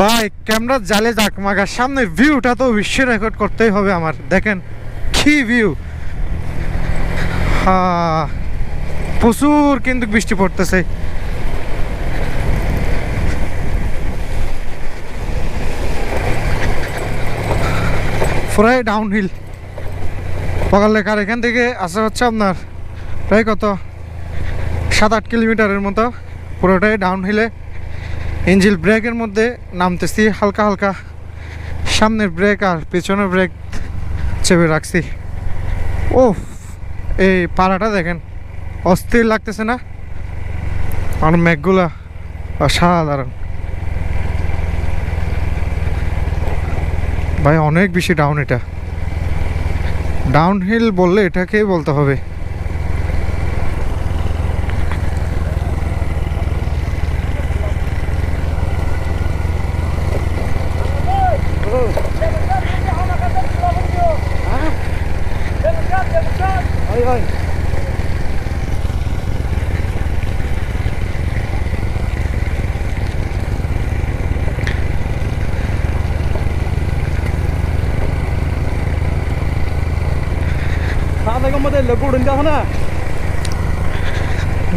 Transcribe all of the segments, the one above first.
ভাই, ক্যামেরা জালে যাক মাগার সামনে ভিউটা তো বিশ্ব রেকর্ড করতেই হবে আমার। দেখেন, কি ভিউ প্রচুর কিন্তু বৃষ্টি পড়তেছে। পুরাই ডাউন হিল লেখার এখান থেকে আসা হচ্ছে আপনার, প্রায় কত? সাত আট কিলোমিটারের মতো। পুরোটাই ডাউন হিলে ইঞ্জিল ব্রেকের মধ্যে নামতেছি, হালকা হালকা। সামনের ব্রেক আর পেছনের ব্রেক চেপে রাখছি। ও এই পাড়াটা দেখেন, অস্থির লাগতেছে না? আর মেঘগুলা অসাধারণ। ভাই, অনেক বেশি ডাউন এটা। ডাউন হিল বললে এটাকেই বলতে হবে।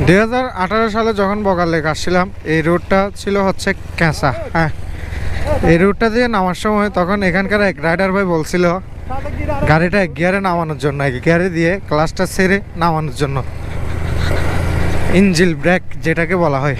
দুই হাজার আঠারো সালে যখন বগাল লেক আসছিলাম, এই রোডটা ছিল হচ্ছে ক্যাঁচা হ্যাঁ। এই রোডটা দিয়ে নামার সময় তখন এখানকার এক রাইডার ভাই বলছিল গাড়িটা গিয়ারে নামানোর জন্য গিয়ারে দিয়ে ক্লাসটা সেরে নামানোর জন্য। ইঞ্জিল ব্রেক যেটাকে বলা হয়।